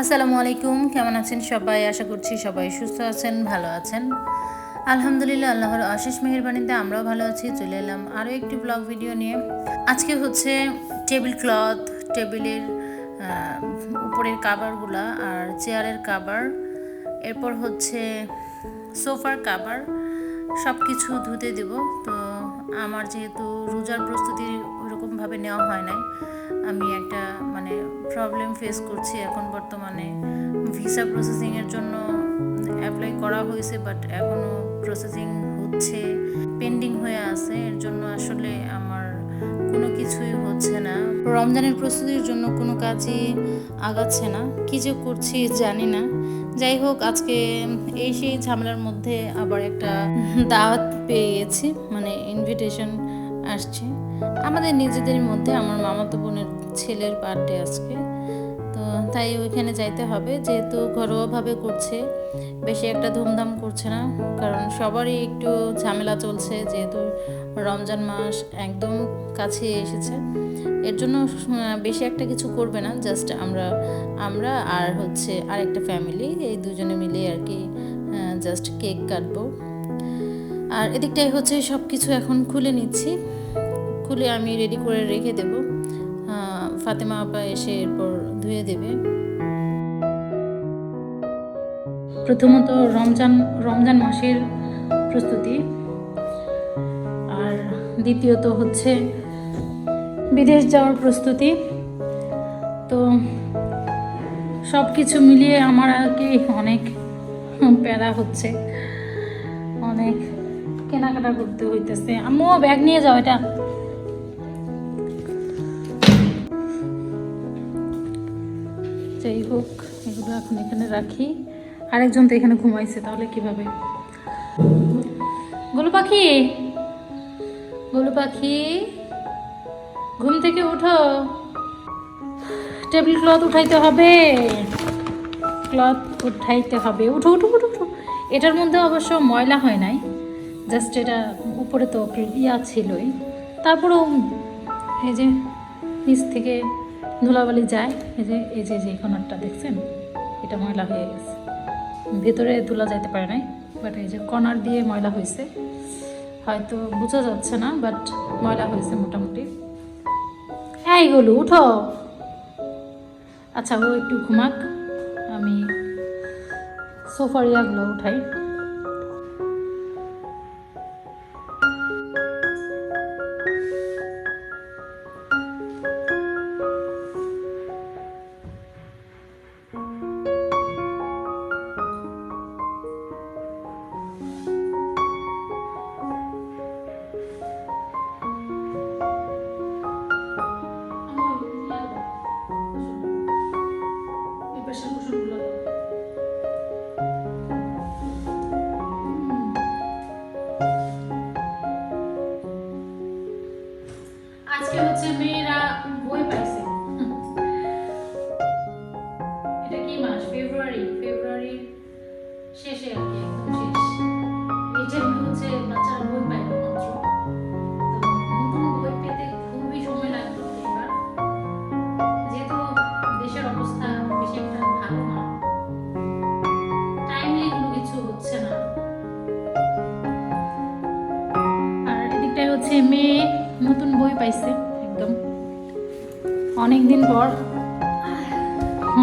আসসালামু আলাইকুম, কেমন আছেন সবাই? আশা করছি সবাই সুস্থ আছেন, ভালো আছেন। আলহামদুলিল্লাহ, আল্লাহর অশেষ মেহরবানিতে আমরাও ভালো আছি, চলে এলাম আরও একটি ব্লগ ভিডিও নিয়ে। আজকে হচ্ছে টেবিল ক্লথ টেবিলের উপরের কাভারগুলা আর চেয়ারের কাভার এরপর হচ্ছে সোফার কাভার সব কিছু ধুতে দেব। তো আমার যেহেতু রোজার প্রস্তুতি ওরকমভাবে নেওয়া হয় নাই, আমি একটা মানে প্রবলেম ফেস করছি এখন বর্তমানে। ভিসা প্রসেসিংয়ের জন্য অ্যাপ্লাই করা হয়েছে বাট এখনও প্রসেসিং হচ্ছে পেন্ডিং হয়ে আছে। এর জন্য আসলে আমার কোনো কিছুই হচ্ছে না। রমজানের প্রস্তুতির জন্য কোনো কাজই আগাচ্ছে না। কী যে করছি জানি না। যাই হোক আজকে এই সেই ঝামেলার মধ্যে আবার একটা দাওয়াত পেয়ে গেছি মানে ইনভিটেশন আসছে। আমাদের নিজেদের মধ্যে আমার মামাতো বোনের ছেলের বার্থডে আজকে। তো তাই ওইখানে যাইতে হবে যেহেতু ঘরোয়াভাবে করছে বেশি একটা ধুমধাম করছে না কারণ সবারই একটু ঝামেলা চলছে যেহেতু রমজান মাস একদম কাছে এসেছে। এর জন্য বেশি একটা কিছু করবে না জাস্ট আমরা আমরা আর হচ্ছে আরেকটা ফ্যামিলি এই দুজনে মিলে আর কি জাস্ট কেক কাটবো। আর এদিকটাই হচ্ছে সব কিছু এখন খুলে নিচ্ছি। খুলে আমি রেডি করে রেখে দেব। ফাতেমা আপা এসে এরপর ধুয়ে দেবে। প্রথমত রমজান রমজান মাসের প্রস্তুতি। আর দ্বিতীয়ত হচ্ছে বিদেশ যাওয়ার প্রস্তুতি। তো সব কিছু মিলিয়ে আমার আর কি অনেক প্যারা হচ্ছে। অনেক কেনাকাটা করতে হইতেছে। আম্মু, ব্যাগ নিয়ে যাও এটা। যাই হোক, এগুলো এখন এখানে রাখি। আরেকজন তো এখানে ঘুমাইছে, তাহলে কীভাবে? গোলু পাখি! গোলু পাখি, ঘুম থেকে উঠো। টেবিল ক্লথ উঠাইতে হবে। ক্লথ উঠাইতে হবে। উঠো উঠো উঠো উঠো। এটার মধ্যে অবশ্য ময়লা হয় নাই। জাস্ট এটা উপরে তো ইয়া ছিলই। তারপরেও এই যে নিচ থেকে ধুলাবালি যায়। এই যে এই যে যে কর্নারটা দেখছেন? এটা ময়লা হয়ে গেছে। ভেতরে ধুলা যাইতে পারে নাই বাট এই যে কর্নার দিয়ে ময়লা হয়েছে হয়তো বোঝা যাচ্ছে না বাট ময়লা হয়েছে মোটামুটি। হ্যাঁ এগুলো উঠো। আচ্ছা ও একটু ঘুমাক। আমি সোফার ইয়াগুলো উঠাই।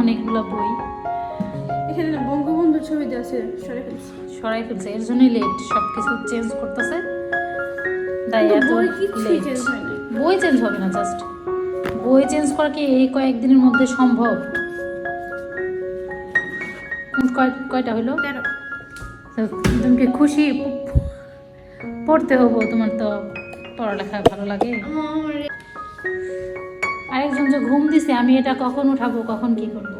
অনেকগুলো বই। এখানে বঙ্গবন্ধুর ছবি দেওয়া আছে সরে ফেলছি। সরাই ফেলছে। এর জন্যই লেট সব কিছু চেঞ্জ করতেছে। তাই এত বই চেঞ্জ হবে না জাস্ট বই চেঞ্জ করা কি এই কয়েকদিনের মধ্যে সম্ভব? কয় কয়টা হলো তেরো। তুমি খুশি পড়তে হব তোমার তো পড়ালেখা ভালো লাগে। আরেকজন যে ঘুম দিছে, আমি এটা কখন উঠাবো, কখন কি করব?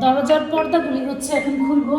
দরজার পর্দাগুলি হচ্ছে এখন খুলবো।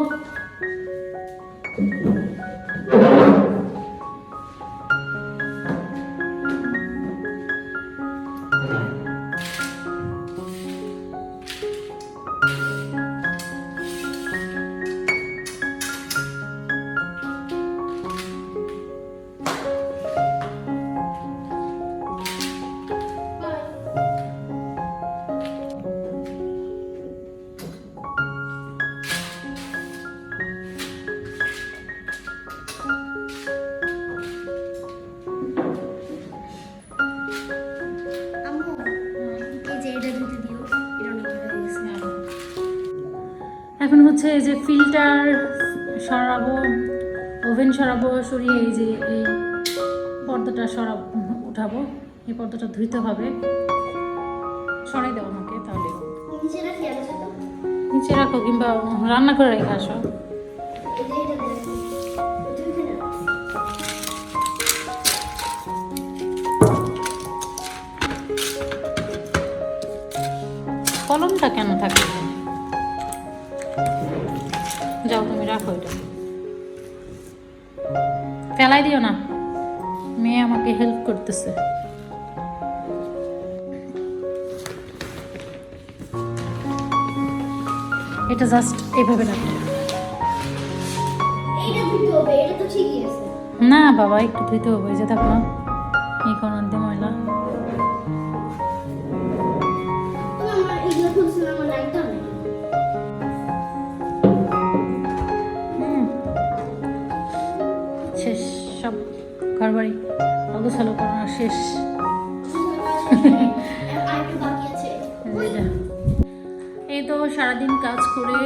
এখন হচ্ছে এই যে ফিল্টার সরাবো ওভেন সরাবো সরিয়ে এই যে এই পর্দাটা সরাব উঠাবো এই পর্দাটা ধুইতে হবে সরাই দেবো আমাকে তাহলে নিচে রাখি কিংবা রান্না করে রেখে আসো দাও। কলমটা কেন থাকে? যাও তুমি রাখো এটা। ফেলাই দিও না। মেয়ে আমাকে হেল্প করতেছে। এটা জাস্ট এইভাবে রাখো। না বাবা একটু ধুইতে হবে যে দেখো এই দিয়ে ময়লা। শেষ, সব ঘর বাড়ি অগোছালো করানো শেষ। এই তো সারাদিন কাজ করে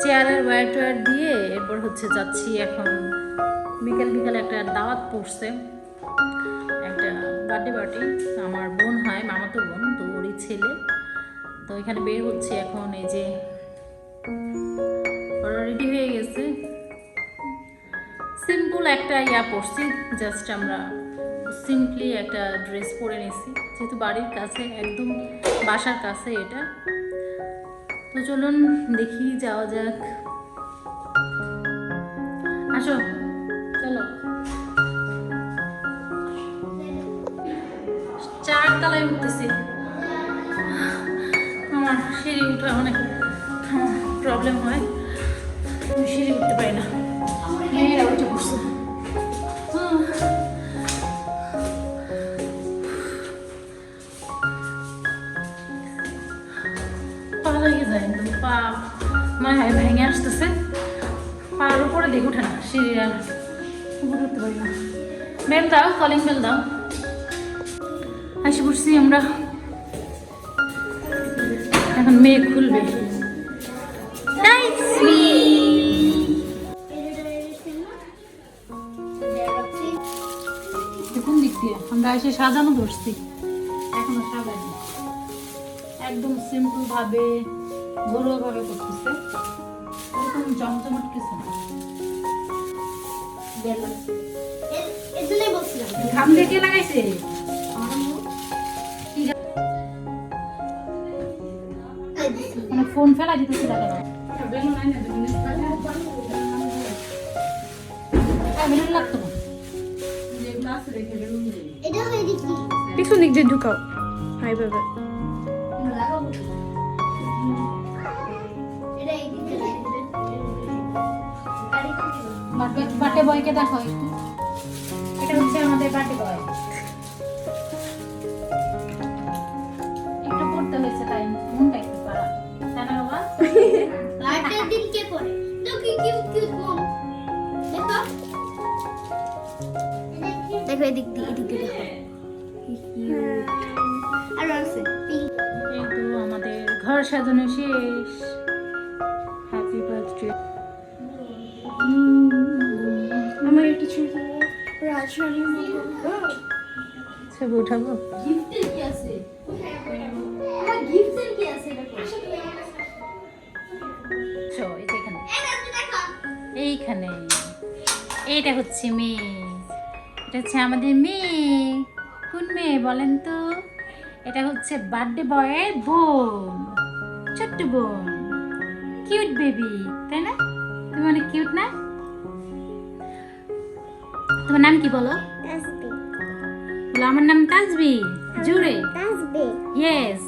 চেয়ারের ওয়্যার টয়ার দিয়ে এরপর হচ্ছে যাচ্ছি এখন বিকেল বিকেল একটা দাওয়াত পড়ছে। একটা বার্থডে পার্টি। আমার বোন হয়, মামাতো বোন, তো ওরই ছেলে। তো এখানে বের হচ্ছে এখন, এই যে, ওরা রেডি হয়ে গেছে। সিম্পল একটা ইয়া পরছি জাস্ট আমরা সিম্পলি একটা ড্রেস পরে নিছি। যেহেতু বাড়ির কাছে, একদম বাসার কাছে এটা। তো চলুন দেখি, যাওয়া যাক। আসো, চলো। চার তলায় উঠতেছি। আমার সিঁড়ি উঠা অনেক প্রবলেম হয়। সিঁড়ি উঠতে পারি না। মেয়েরা উঠে পড়ছে। পা লেগে ভেঙে আসতেছে পার উপরে দিকে উঠে না সিঁড়ি আর দাও কলিং বেল দাও আসি পড়ছি আমরা এখন মেয়ে খুলবে আমরা এসে সাজানো ধরছি। এখনও সাজাইনি। একদম সিম্পল ভাবে ঘরোয়া ভাবে করতেছে। এরকম জমজমট কিছু না। ঘাম দেখে লাগাইছে? মানে ফোন ফেলা দিতেছে বেলুন লাগতো। পিছন দিক দিয়ে ঢুকাও। হাই বাবা। বার্থডে বয়কে দেখো এটা হচ্ছে আমাদের বার্থডে বয়। একটু পড়তে হয়েছে তাই মনটা এদিক দিয়ে এদিক দিয়ে দেখো। আর আছে। পিঙ্ক এই তো আমাদের ঘর সাজানো শেষ। হ্যাপি বার্থডে আমার একটা ছবি রাজশাহীর মতো। ছবি উঠাবো? গিফটের কি আছে? গিফটের কি আছে? দেখো। চো এই যে এখানে। এটা আপনি দেখো। এইখানে। এইটা হচ্ছে মেয়ে এটা হচ্ছে আমাদের মেয়ে। কোন মেয়ে বলেন তো? এটা হচ্ছে বার্থডে বয়ের বোন ছোট্ট বোন। কিউট বেবি তাই না? তুমি অনেক কিউট না? তোমার নাম কি বলো? তাসবি বলো আমার নাম তাজবি জুড়ে। তাসবি ইয়েস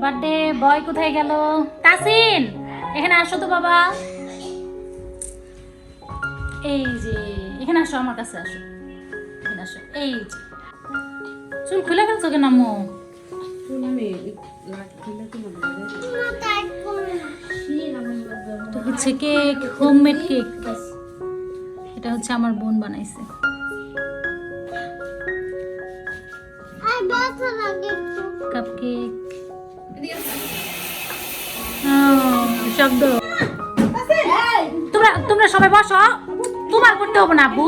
বার্থডে বয় কোথায় গেল? তাসিন এখানে আসো তো বাবা। এই যে এখানে আসো আমার কাছে আসো। এখানে আসো। এই যে। চুল খুলে ফেলছো কেন আম্মু? তো হচ্ছে কেক হোমমেড কেক। এটা হচ্ছে আমার বোন বানাইছে। কাপ কেক শব্দ। তোমরা তোমরা সবাই বসো। তোমার করতে হবে না আব্বু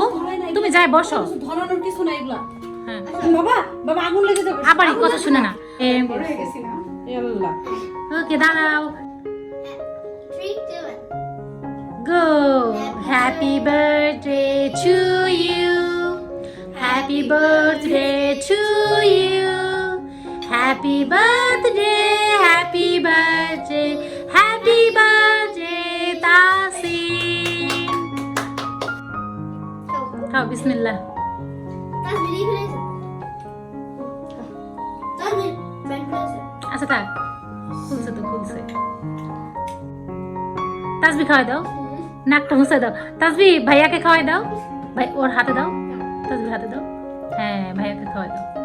তুমি যাই বসো ধরানোর কিছু না এগুলা হ্যাঁ বাবা বাবা আগুন লেগে যাবে আবার এই কথা শুনে না হয়ে ওকে দাঁড়াও. Go. Happy birthday to you. Happy birthday to you. Happy birthday, happy birthday, happy birthday, খাও really good. আচ্ছা থাক খুলছে তো খুলছে। তাসবি খাওয়াই দাও। নাকটা মুছে দাও। তাসবি ভাইয়াকে খাওয়াই দাও। ভাই ওর হাতে দাও। তাসবি হাতে দাও। হ্যাঁ ভাইয়াকে খাওয়াই দাও।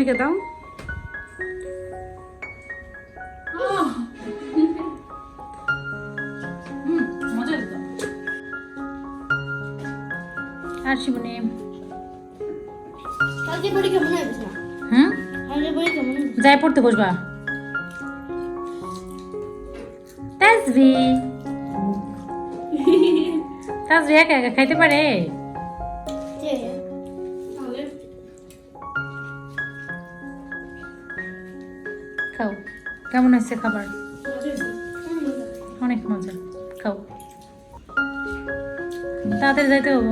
খালামণিকে দাও আর শিবনে? হুম? যাই পড়তে বসবা। তাসবি তাসবি একা একা খাইতে পারে? খাও। কেমন হয়েছে খাবার? অনেক মজা। খাও। তাড়াতাড়ি যাইতে হব।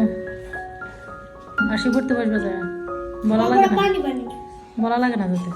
আসি পড়তে বসবে যা বলা লাগে না। বলা লাগে না যাতে।